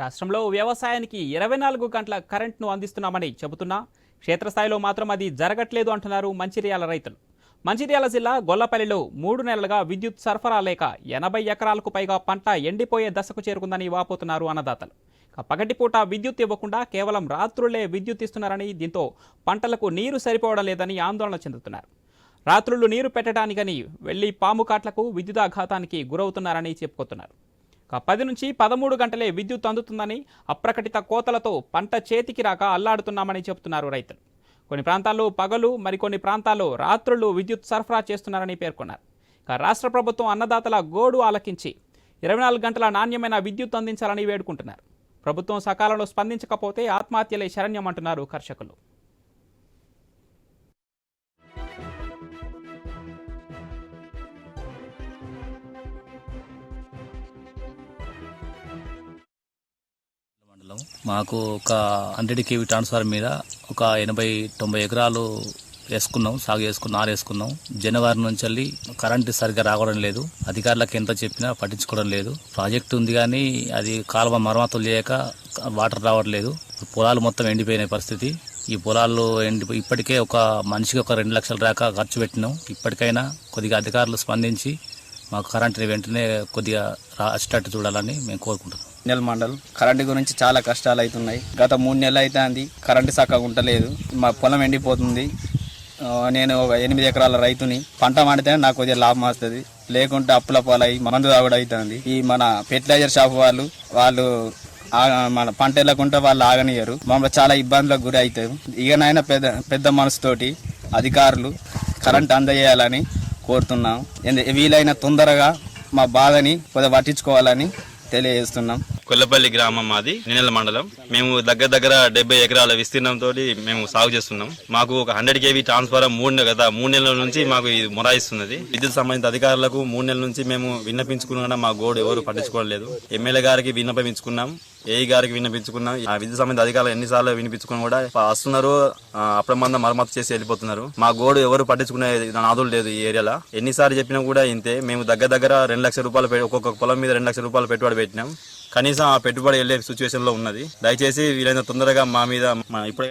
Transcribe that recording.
రాష్ట్రంలో వ్యవసాయానికి ఇరవై నాలుగు గంటల కరెంట్ను అందిస్తున్నామని చెబుతున్నా. క్షేత్రస్థాయిలో మాత్రం అది జరగట్లేదు అంటున్నారు మంచిర్యాల రైతులు. మంచిర్యాల జిల్లా గొల్లపల్లిలో మూడు నెలలుగా విద్యుత్ సరఫరా లేక ఎనభై ఎకరాలకు పైగా పంట ఎండిపోయే దశకు చేరుకుందని వాపోతున్నారు అన్నదాతలు. పగటిపూట విద్యుత్ ఇవ్వకుండా కేవలం రాత్రులే విద్యుత్ ఇస్తున్నారని దీంతో పంటలకు నీరు సరిపోవడం లేదని ఆందోళన చెందుతున్నారు. రాత్రులు నీరు పెట్టడానికని వెళ్ళి పాము కాట్లకు విద్యుదాఘాతానికి గురవుతున్నారని చెప్పుకొస్తున్నారు. పది నుంచి పదమూడు గంటలే విద్యుత్ అందుతుందని అప్రకటిత కోతలతో పంట చేతికి రాక అల్లాడుతున్నామని చెబుతున్నారు రైతులు. కొన్ని ప్రాంతాల్లో పగలు మరికొన్ని ప్రాంతాల్లో రాత్రులు విద్యుత్ సరఫరా చేస్తున్నారని పేర్కొన్నారు. ఇక రాష్ట్ర ప్రభుత్వం అన్నదాతల గోడు ఆలకించి ఇరవై నాలుగు గంటల నాణ్యమైన విద్యుత్ అందించాలని వేడుకుంటున్నారు. ప్రభుత్వం సకాలంలో స్పందించకపోతే ఆత్మహత్యలే శరణ్యం అంటున్నారు కర్షకులు. మండలం మాకు ఒక హండ్రెడ్ కేవీ ట్రాన్స్ఫార్ మీద ఒక ఎనభై తొంభై ఎకరాలు వేసుకున్నాం సాగు చేసుకున్నాం ఆరు వేసుకున్నాం. జనవరి నుంచి వెళ్ళి కరెంటు సరిగ్గా రావడం లేదు. అధికారులకు ఎంత చెప్పినా పట్టించుకోవడం లేదు. ప్రాజెక్ట్ ఉంది కానీ అది కాలువ మరమ్మతులు చేయక వాటర్ రావట్లేదు. పొలాలు మొత్తం ఎండిపోయిన పరిస్థితి. ఈ పొలాలు ఎండి ఇప్పటికే ఒక మనిషికి ఒక రెండు లక్షల దాకా ఖర్చు పెట్టినాం. ఇప్పటికైనా కొద్దిగా అధికారులు స్పందించి మాకు కరెంటుని వెంటనే కొద్దిగా వచ్చేటట్టు చూడాలని మేము కోరుకుంటున్నాం. నెల మండల్. కరెంటు గురించి చాలా కష్టాలు అవుతున్నాయి. గత మూడు నెలలు అవుతుంది కరెంటు చక్కగా ఉంటలేదు మా పొలం ఎండిపోతుంది. నేను ఒక ఎనిమిది ఎకరాల రైతుని. పంట వాడితేనే నాకు కొద్దిగా లాభం వస్తుంది. లేకుంటే అప్పుల పాలై మందు తాగుడు అవుతుంది. ఈ మన ఫెర్టిలైజర్ షాప్ వాళ్ళు వాళ్ళు ఆ- మన పంట వెళ్ళకుంటే వాళ్ళు ఆగనియరు మమ్మల్ని చాలా ఇబ్బందులకు గురి అవుతారు. ఇకనైనా పెద్ద పెద్ద మనసుతోటి అధికారులు కరెంట్ అందజేయాలని కోరుతున్నాం. ఎందు- వీలైన తొందరగా మా బాధని కొద్దిగా పట్టించుకోవాలని తెలియజేస్తున్నాం. కొల్లపల్లి గ్రామం మాది నినెల మండలం. మేము దగ్గర దగ్గర డెబ్బై ఎకరాల విస్తీర్ణంతో మేము సాగు చేస్తున్నాం. మాకు ఒక హండ్రెడ్ కేవీ ట్రాన్స్ఫారం మూడు నెల గత మూడు నెలల నుంచి మాకు ఇది మొరాయిస్తున్నది. విద్యుత్ సంబంధిత అధికారులకు మూడు నెలల నుంచి మేము విన్నపించుకున్నా మా గోడు ఎవరు పట్టించుకోలేదు. ఎమ్మెల్యే గారికి విన్నపించుకున్నాం ఏఈ గారికి వినిపించుకున్నాం ఆ విద్యుత్ సంబంధిత అధికారులు ఎన్నిసార్లు వినిపించుకుని కూడా వస్తున్నారు ఆ, అప్రమందం మరమ్మతు చేసి వెళ్ళిపోతున్నారు. మా గోడు ఎవరు పట్టించుకునే నాదులు లేదు ఈ ఏరియాలో. ఎన్నిసార్లు చెప్పినా కూడా ఇంతే. మేము దగ్గర దగ్గర రెండు లక్షల రూపాయలు పె- ఒక్కొక్క పొలం మీద రెండు లక్షల రూపాయలు పెట్టుబడి పెట్టినాం. కనీసం ఆ పెట్టుబడి వెళ్ళే సిచ్యువేషన్లో ఉన్నది. దయచేసి వీలైన తొందరగా మా మీద ఇప్పుడే